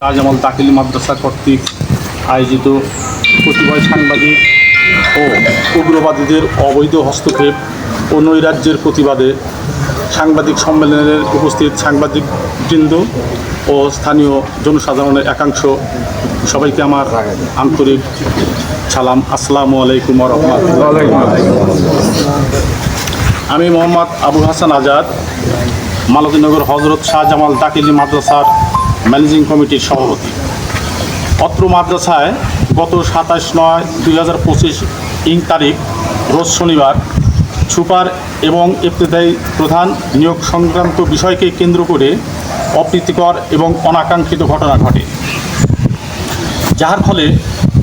তাজমহল দাখিল মাদ্রাসা কর্তৃক আয়োজিত প্রতিভয় সাংবাদিক ও উগ্রবাদীদের অবৈধ হস্তক্ষেপ ও নৈরাজ্যের প্রতিবাদে সাংবাদিক সম্মেলনের উপস্থিত সাংবাদিকবৃন্দ ও স্থানীয় জনসাধারণের একাংশ সবাইকে আমার আন্তরিক সালাম। আসসালামু আলাইকুম রহমতুল্লাহ। আমি মোহাম্মদ আবু হাসান আজাদ মালতীনগর হজরত শাহজামাল দাখিলি মাদ্রাসার ম্যানেজিং কমিটির সভাপতি। অত্র মাদ্রাসায় গত সাতাশ নয় দুই হাজার পঁচিশ ইং তারিখ, রোজ শনিবার সুপার এবং ইফতেদায়ী প্রধান নিয়োগ সংক্রান্ত বিষয়কে কেন্দ্র করে অপ্রীতিকর এবং অনাকাঙ্ক্ষিত ঘটনা ঘটে। যার ফলে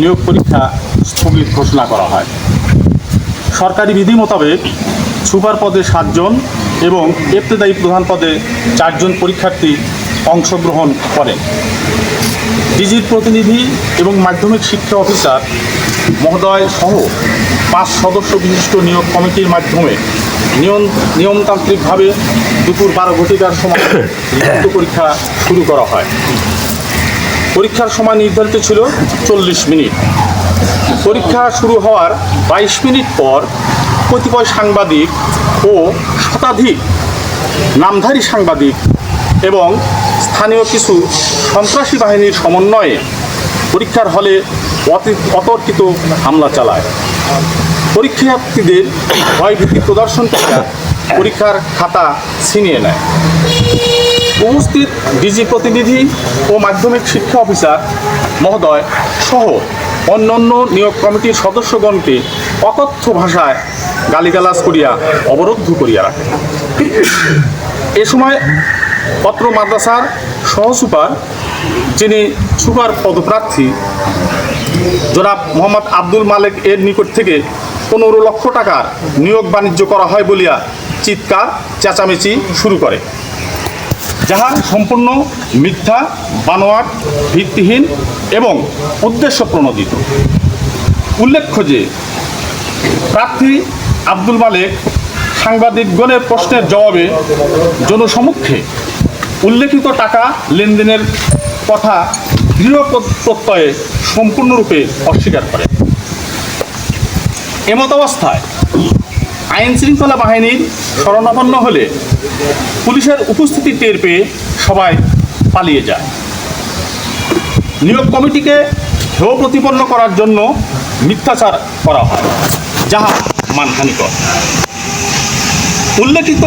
নিয়োগ পরীক্ষা স্থগিত ঘোষণা করা হয়। সরকারি বিধি মোতাবেক সুপার পদে সাতজন এবং ইবতেদায়ী প্রধান পদে চারজন পরীক্ষার্থী অংশগ্রহণ করেন ডিজির প্রতিনিধি এবং মাধ্যমিক শিক্ষা অফিসার মহোদয় সহ পাঁচ সদস্য বিশিষ্ট নিয়োগ কমিটির মাধ্যমে নিয়ম নিয়মতান্ত্রিকভাবে দুপুর বারো ঘটিকার সময় লিখিত পরীক্ষা শুরু করা হয়। পরীক্ষার সময় নির্ধারিত ছিল চল্লিশ মিনিট। পরীক্ষা শুরু হওয়ার বাইশ মিনিট পর কতিপয় সাংবাদিক ও শতাধিক নামধারী সাংবাদিক এবং স্থানীয় কিছু সন্ত্রাসী বাহিনীর সমন্বয়ে পরীক্ষার হলে অতি- অতর্কিত হামলা চালায়। পরীক্ষার্থীদের ভয়ভীতি প্রদর্শন করে পরীক্ষার খাতা ছিনিয়ে নেয়। উপস্থিত ডিজি প্রতিনিধি ও মাধ্যমিক শিক্ষা অফিসার মহোদয় সহ অন্যান্য নিয়োগ কমিটির সদস্যগণকে অকথ্য ভাষায় গালিগালাজ করিয়া অবরুদ্ধ করিয়া রাখে। এ সময় পত্র মাদ্রাসার সহসুপার, যিনি সুপার পদপ্রার্থী, জনাব মোহাম্মদ আব্দুল মালেক এর নিকট থেকে পনেরো লক্ষ টাকার নিয়োগ বাণিজ্য করা হয় বলিয়া চিৎকার, চেঁচামেচি শুরু করে। যাহা সম্পূর্ণ মিথ্যা, বানোয়াট, ভিত্তিহীন এবং উদ্দেশ্য প্রণোদিত। উল্লেখ্য যে, প্রার্থী আব্দুল মালেক সাংবাদিকগণের প্রশ্নের জবাবে জনসমক্ষে উল্লেখিত টাকা লেনদেনের কথা দৃঢ় প্র- প্রত্যয়ে সম্পূর্ণরূপে অস্বীকার করে। এমত অবস্থায় আইন শৃঙ্খলা বাহিনীর শরণাপন্ন হলে পুলিশের উপস্থিতি টের পেয়ে সবাই পালিয়ে যায়। নিয়োগ কমিটিকে হেয় প্রতিপন্ন করার জন্য মিথ্যাচার করা হয়, যাহা মানহানিকর। উল্লেখিত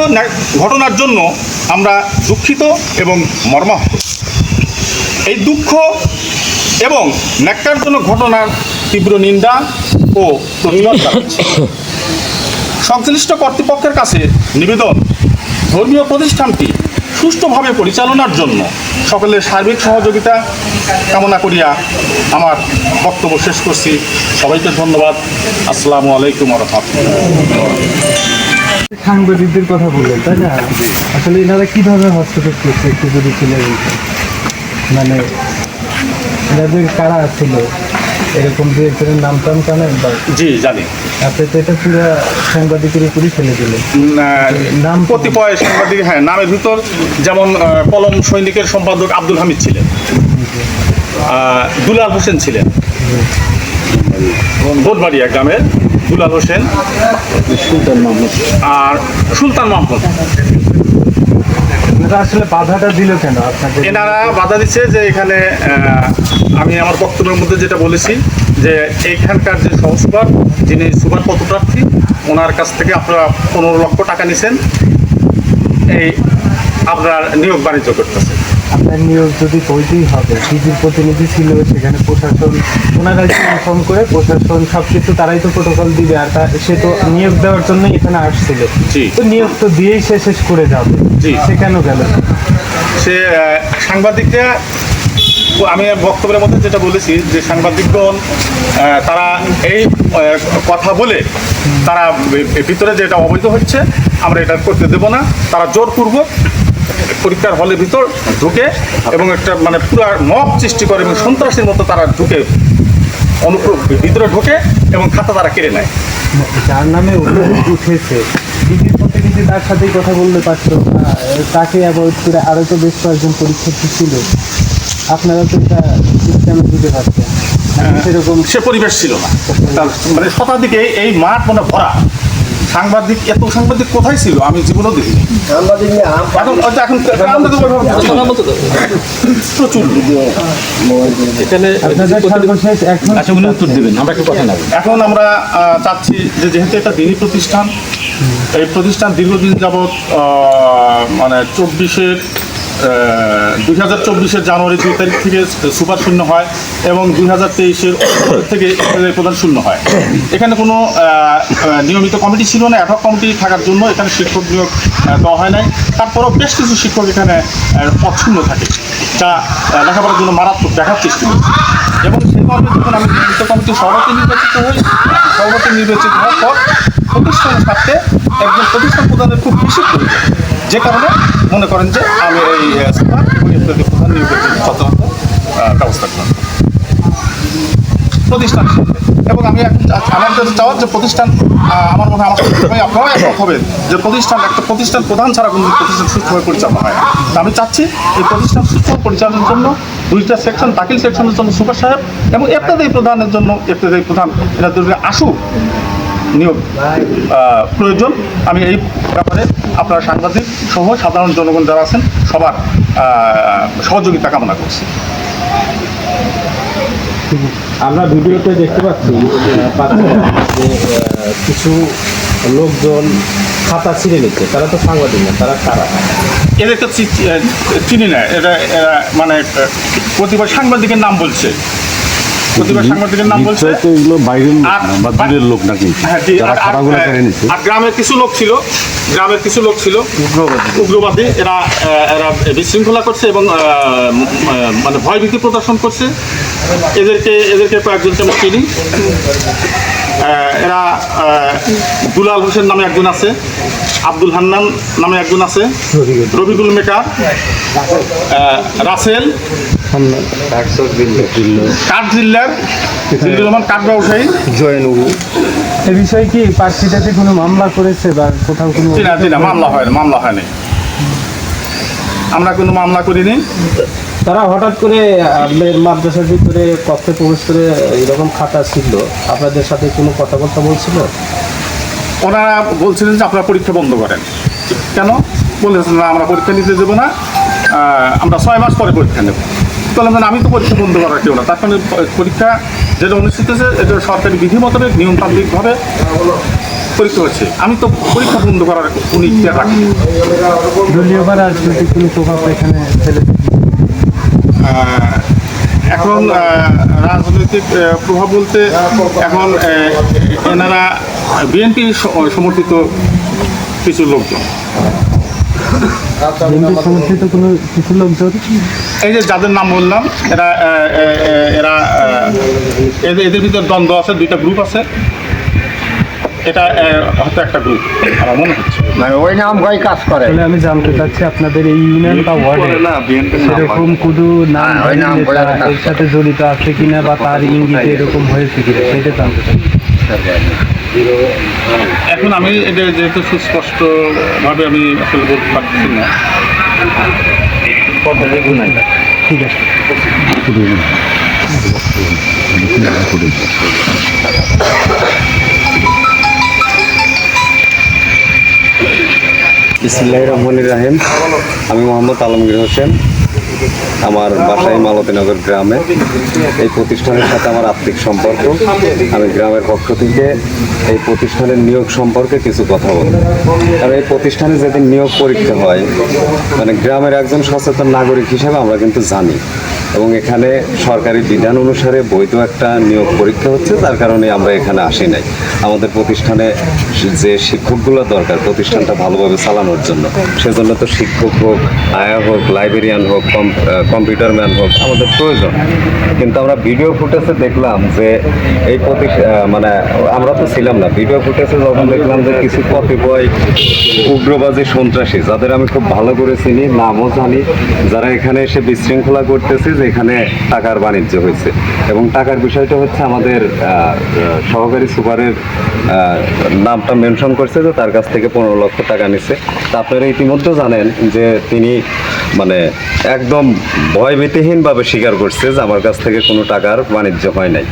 ঘটনার জন্য আমরা দুঃখিত এবং মর্মাহত। এই দুঃখ এবং ন্যাক্কারজনক ঘটনার তীব্র নিন্দা ও সংশ্লিষ্ট কর্তৃপক্ষের কাছে নিবেদন, ধর্মীয় প্রতিষ্ঠানটি সুষ্ঠুভাবে পরিচালনার জন্য সকলের সার্বিক সহযোগিতা কামনা করিয়া আমার বক্তব্য শেষ করছি। সবাইকে ধন্যবাদ। আসসালামু আলাইকুম রহমতুল্লাহ। সাংবাদিকদের কথা বললেন তাই না? আসলে এনারা কীভাবে হস্তক্ষেপ করছে একটু যদি তুলে মানে এনাদের কারা ছিল এরকম দু একজনের নাম টাম জানেন বা? জি জানি। আপনি তো এটা পুরো সাংবাদিকের উপরই ফেলে দিলেন। নাম কতিপয় সাংবাদিক হ্যাঁ নামের ভিতর যেমন কলম সৈনিকের সম্পাদক আব্দুল হামিদ ছিলেন। দুলাল হোসেন ছিলেন। বোধবাড়িয়া গ্রামের দুলাল হোসেন। সুলতান মাহমুদ। আর সুলতান মাহমুদ। এনারা আসলে বাধাটা দিল কেন আপনাদের? এনারা বাধা দিচ্ছে যে এখানে আমি আমার বক্তব্যের মধ্যে যেটা বলেছি যে এইখানকার যে সহসুপার যিনি সুপার পদপ্রার্থী ওনার কাছ থেকে আপনারা পনেরো লক্ষ টাকা নিছেন। এই আপনার নিয়োগ বাণিজ্য করতেছে আপনার নিয়োগ যদি বৈধই হবে ডিজির প্রতিনিধি ছিল সেখানে প্রশাসন ওনারা ইনফর্ম করে প্রশাসন সব কিছু তারাই তো প্রোটোকল দিবে আর তা সে তো নিয়োগ দেওয়ার জন্য এখানে আসছিল। তো নিয়োগ তো দিয়েই সে শেষ করে যাবে জি। সে কেন গেল সে সাংবাদিকরা আমি বক্তব্যের মধ্যে যেটা বলেছি যে সাংবাদিকগণ তারা এই কথা বলে তারা ভিতরে যেটা অবৈধ হচ্ছে আমরা এটা করতে দেব না তারা জোরপূর্বক পরীক্ষার হলের ভিতর ঢুকে এবং একটা মানে পুরো মব সৃষ্টি করে এবং সন্ত্রাসীর মতো তারা ঢুকে অনুপ্র ভিতরে ঢোকে এবং খাতা তারা কেড়ে নেয়। যার নামে অভিযোগ উঠেছে ডিজির প্রতিনিধি তার সাথেই কথা বলতে পারতো। তাকে অ্যাভয়েড করে আরও তো বেশ কয়েকজন পরীক্ষার্থী ছিল। আপনারা তো এটা সিস্টেমে দিতে পারছেন? নাকি সেরকম সে পরিবেশ ছিল না। মানে শতাধিকে এই মাঠ মানে ভরা। সাংবাদিক এত সাংবাদিক কোথায় ছিল? আমি জীবনেও দেখিনি। প্রচুর। এখন আচ্ছা উনি উত্তর দেবেন আমরা কথা নেব এখন আমরা চাচ্ছি যে যেহেতু এটা দিনী প্রতিষ্ঠান এই প্রতিষ্ঠান দীর্ঘদিন যাবৎ মানে চব্বিশের দুই হাজার চব্বিশের জানুয়ারি দুই তারিখ থেকে সুপার শূন্য হয় এবং দুই হাজার তেইশের থেকে প্রধান শূন্য হয়। এখানে কোনো নিয়মিত কমিটি ছিল না অ্যাডহক কমিটি থাকার জন্য এখানে শিক্ষক নিয়োগ দেওয়া হয় নাই। তারপরেও বেশ কিছু শিক্ষক এখানে পদ শূন্য থাকে, যা লেখাপড়ার জন্য মারাত্মক দেখার সৃষ্টি করছে। এবং সেই কারণে যখন আমি নিয়মিত কমিটির সভাপতি নির্বাচিত হই, সভাপতি নির্বাচিত হওয়ার পর প্রতিষ্ঠানের স্বার্থে একজন প্রতিষ্ঠান প্রধানের খুব বেশি প্রয়োজন। যে কারণে মনে করেন যে আমি এই ইত্যাদি প্রধান নিয়োগের জন্য ব্যবস্থা করলাম প্রতিষ্ঠান এবং আমি আমার কাছে চাওয়ার যে প্রতিষ্ঠান আমার মনে আমার সবাই আপনারাও একমত হবেন যে প্রতিষ্ঠান, একটা প্রতিষ্ঠান প্রধান ছাড়া কোনো প্রতিষ্ঠান সুস্থভাবে পরিচালনা হয় তো আমি চাচ্ছি এই প্রতিষ্ঠান সুস্থভাবে পরিচালনার জন্য দুইটা সেকশন দাখিল সেকশনের জন্য সুপার সাহেব এবং ইত্যাদি প্রধানের জন্য ইত্যাদি প্রধান, এরা দুটো আসুক। নিয়োগ প্রয়োজন। আমি এই ব্যাপারে আপনারা সাংবাদিক সহ সাধারণ জনগণ যারা আছেন সবার সহযোগিতা কামনা করছি। আমরা ভিডিওতে দেখতে পাচ্ছি যে কিছু লোকজন খাতা ছিঁড়ে নিচ্ছে। তারা তো সাংবাদিক না তারা কারা এদেরকে চি- চিনি না। এটা মানে প্রতিবার সাংবাদিকের নাম বলছে। এগুলো বাইরের লোক না লোক নাকি? হ্যাঁ, জি, যারা আর- আর- কেড়ে নিচ্ছে। আর গ্রামের কিছু লোক ছিল গ্রামের কিছু লোক ছিল উগ্রবাদী। এরা এরা বিশৃঙ্খলা করছে এবং মানে ভয়ভীতি প্রদর্শন করছে। এদেরকে এদেরকে কয়েকজনকে আমি চিনি। এরা আহ, দুলাল হোসেন নামে একজন আছে। আব্দুল হান্নান নামে একজন আছে। রবিকুল মেকার। রাসেল। কাঠ জিল্লার। জিল্লুর রহমান কাঠ ব্যবসায়ী। এ বিষয়ে কি প্রার্থীটাতে কোনো মামলা করেছে বা কোথাও কোনো মামলা হয় না মামলা হয়নি। আমরা কোনো মামলা করিনি। তারা হঠাৎ করে মাদ্রাসার ভিতরে কক্ষে প্রবেশ করে এরকম খাতা ছিল আপনাদের সাথে কোনো কথাবার্তা বলছিল? ওনারা বলছিলেন যে আপনারা পরীক্ষা বন্ধ করেন। কেন? বলেছেন না আমরা পরীক্ষা নিতে দেবো না আমরা ছয় মাস পরে পরীক্ষা নেব। বললাম আমি তো পরীক্ষা বন্ধ করার কেউ না। তার কারণে পরীক্ষা যেটা অনুষ্ঠিত হয়েছে এটা সরকারি বিধি মোতাবেক নিয়মতান্ত্রিকভাবে পরীক্ষা হচ্ছে। আমি তো পরীক্ষা বন্ধ করার কোনো ইচ্ছা রাখি এখানে এখন রাজনৈতিক প্রভাব বলতে এখন এনারা বিএনপি সমর্থিত কিছু লোকজন। সমর্থিত কোনো কিছু লোকজন? এই যে যাদের নাম বললাম এরা এরা এদের ভিতর দ্বন্দ্ব আছে দুইটা গ্রুপ আছে। এটা হয়তো একটা গ্রুপ আমার মনে হচ্ছে। মানে ওই নাম কাজ করে। তাহলে আমি জানতে চাচ্ছি আপনাদের এই ইউনিয়ন বা ওয়ার্ডে সেরকম কোনো নাম হ্যাঁ, ওই নাম এর সাথে জড়িত আছে কিনা বা তার ইঙ্গিতে এরকম হয়েছে কিনা সেটা জানতে চাচ্ছি। এখন আমি এটা যেহেতু সুস্পষ্টভাবে আমি আসলে বলতে পারছি না। ঠিক আছে। ইসমিল্লাহ রহমানির রাহিম। আমি মোহাম্মদ আলমগীর হোসেন। আমার বাসায় মালতীনগর গ্রামে এই প্রতিষ্ঠানের সাথে আমার আর্থিক সম্পর্ক। আমি গ্রামের পক্ষ থেকে এই প্রতিষ্ঠানের নিয়োগ সম্পর্কে কিছু কথা বলব। কারণ এই প্রতিষ্ঠানে যেদিন নিয়োগ পরীক্ষা হয় মানে গ্রামের একজন সচেতন নাগরিক হিসেবে আমরা কিন্তু জানি। এবং এখানে সরকারি বিধান অনুসারে বৈধ একটা নিয়োগ পরীক্ষা হচ্ছে, তার কারণে আমরা এখানে আসি নাই। আমাদের প্রতিষ্ঠানে যে শিক্ষকগুলো দরকার, প্রতিষ্ঠানটা ভালোভাবে চালানোর জন্য। সেজন্য তো শিক্ষক হোক আয়া হোক, লাইব্রেরিয়ান হোক কম্পিউটার ম্যান হোক, আমাদের প্রয়োজন। কিন্তু আমরা ভিডিও ফুটেজে দেখলাম যে এই প্রতি মানে আমরা তো ছিলাম না। ভিডিও ফুটেজে যখন দেখলাম যে কিছু কতিপয় উগ্রবাদী সন্ত্রাসী, যাদের আমি খুব ভালো করে চিনি, নামও জানি, যারা এখানে এসে বিশৃঙ্খলা করতেছে যে এখানে টাকার বাণিজ্য হয়েছে। এবং টাকার বিষয়টা হচ্ছে আমাদের সহকারী সুপারের নামটা মেনশন করছে যে তার কাছ থেকে পনেরো লক্ষ টাকা নিচ্ছে তা আপনারা ইতিমধ্যে জানেন যে তিনি মানে একদম ভয়ভীতিহীনভাবে স্বীকার করছে যে আমার কাছ থেকে কোনো টাকার বাণিজ্য হয় নাই।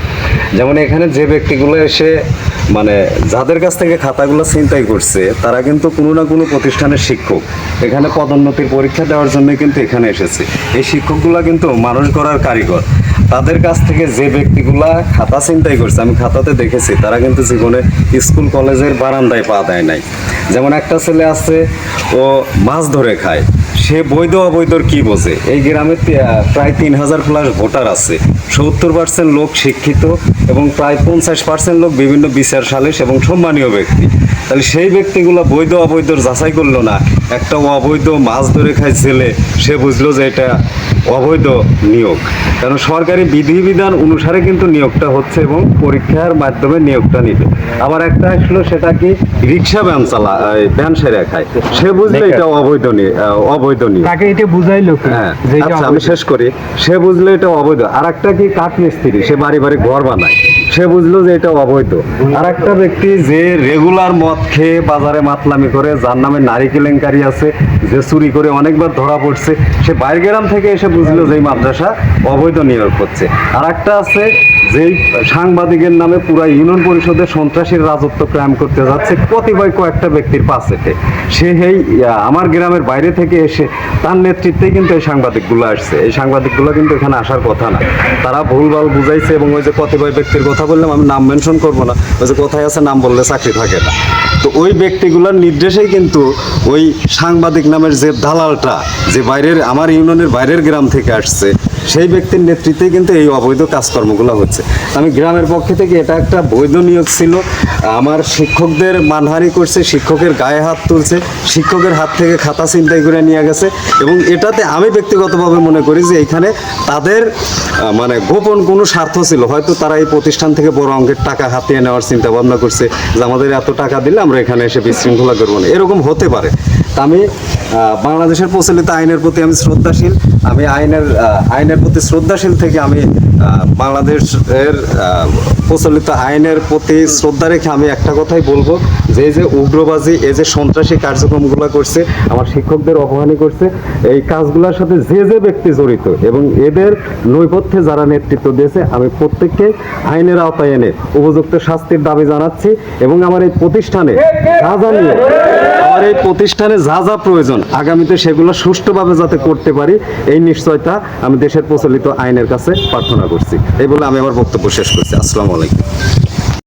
যেমন এখানে যে ব্যক্তিগুলো এসে মানে যাদের কাছ থেকে খাতাগুলো ছিনতাই করছে, তারা কিন্তু কোনো না কোনো প্রতিষ্ঠানের শিক্ষক। এখানে পদোন্নতির পরীক্ষা দেওয়ার জন্য কিন্তু এখানে এসেছে। এই শিক্ষকগুলো কিন্তু মানুষ করার কারিগর। তাদের কাছ থেকে যে ব্যক্তিগুলা খাতা ছিনতাই করছে, আমি খাতাতে দেখেছি, তারা কিন্তু জীবনে স্কুল, কলেজের বারান্দায় পা দেয় নাই। যেমন একটা ছেলে আছে, ও মাছ ধরে খায়। সে বৈধ অবৈধর কি বোঝে? এই গ্রামে প্রায় তিন হাজার প্লাস ভোটার আছে। সত্তর পার্সেন্ট লোক শিক্ষিত এবং প্রায় পঞ্চাশ পার্সেন্ট লোক বিভিন্ন বিচার সালিশ এবং সম্মানীয় ব্যক্তি। তাহলে সেই ব্যক্তিগুলো বৈধ অবৈধর যাচাই করল না। একটা অবৈধ মাছ ধরে খায় ছেলে, সে বুঝলো যে এটা অবৈধ নিয়োগ। কারণ সরকারি বিধিবিধান অনুসারে কিন্তু নিয়োগটা হচ্ছে এবং পরীক্ষার মাধ্যমে নিয়োগটা নিবে। আবার একটা আসলো সেটা কি? রিক্সা ভ্যান চালা ভ্যান সেরে খায়। সে বুঝলে এটা অবৈধ অবৈধ নিয়োগ। তাকে এটা বুঝাইলো হ্যাঁ আচ্ছা আমি শেষ করি। সে বুঝলো এটা অবৈধ। আর একটা কি? কাঠ মিস্ত্রি সে বাড়ি বাড়ি ঘর বানায়। সে বুঝলো যে এটা অবৈধ। আর একটা ব্যক্তি যে রেগুলার মদ খেয়ে বাজারে মাতলামি করে যার নামে নারী কেলেঙ্কারি আছে যে চুরি করে অনেকবার ধরা পড়ছে সে বাইরের গ্রাম থেকে এসে বুঝলো যে মাদ্রাসা অবৈধ নিয়োগ হচ্ছে আর একটা আছে যেই সাংবাদিকের নামে পুরা ইউনিয়ন পরিষদের সন্ত্রাসীর রাজত্ব ক্রাইম করতে যাচ্ছে কতিপয় কয়েকটা ব্যক্তির পাশেতে সে এই আমার গ্রামের বাইরে থেকে এসে তার নেতৃত্বে কিন্তু এই সাংবাদিকগুলো আসছে। এই সাংবাদিকগুলো কিন্তু এখানে আসার কথা না। তারা ভুলভাল বুঝাইছে এবং ওই যে কতিপয় ব্যক্তির কথা বললাম, আমি নাম মেনশন করব না। ওই যে কোথায় আছে নাম বললে চাকরি থাকে না। তো ওই ব্যক্তিগুলোর নির্দেশেই কিন্তু ওই সাংবাদিক নামের যে দালালটা, যে বাইরের, আমার ইউনিয়নের বাইরের গ্রাম থেকে আসছে সেই ব্যক্তির নেতৃত্বে কিন্তু এই অবৈধ কাজকর্মগুলো হচ্ছে। আমি গ্রামের পক্ষে থেকে এটা একটা বৈধ নিয়োগ ছিল। আমার শিক্ষকদের মানহানি করছে, শিক্ষকের গায়ে হাত তুলছে, শিক্ষকের হাত থেকে খাতা ছিনতাই করে নিয়ে গেছে এবং এটাতে আমি ব্যক্তিগতভাবে মনে করি যে এখানে তাদের মানে গোপন কোনো স্বার্থ ছিল। হয়তো তারা এই প্রতিষ্ঠান থেকে বড় অঙ্কের টাকা হাতিয়ে নেওয়ার চিন্তা ভাবনা করছে যে আমাদের এত টাকা দিলে আমরা এখানে এসে বিশৃঙ্খলা করব না। এরকম হতে পারে। আমি বাংলাদেশের প্রচলিত আইনের প্রতি আমি শ্রদ্ধাশীল। আমি আইনের আইনের প্রতি শ্রদ্ধাশীল থেকে আমি বাংলাদেশের প্রচলিত আইনের প্রতি শ্রদ্ধা রেখে আমি একটা কথাই বলব। যে যে উগ্রবাদী এই যে সন্ত্রাসী কার্যক্রমগুলো করছে, আমার শিক্ষকদের অপমানি করছে, এই কাজগুলোর সাথে যে যে ব্যক্তি জড়িত এবং এদের নৈপথ্যে যারা নেতৃত্ব দিয়েছে, আমি প্রত্যেককে আইনের আওতায় এনে উপযুক্ত শাস্তির দাবি জানাচ্ছি এবং আমার এই প্রতিষ্ঠানে যা যা নিয়ে, আমার এই প্রতিষ্ঠানে যা যা প্রয়োজন, আগামীতে সেগুলো সুষ্ঠুভাবে যাতে করতে পারি, এই নিশ্চয়তা আমি দেশের প্রচলিত আইনের কাছে প্রার্থনা করছি। এই বলে আমি আমার বক্তব্য শেষ করছি। আসসালামু আলাইকুম।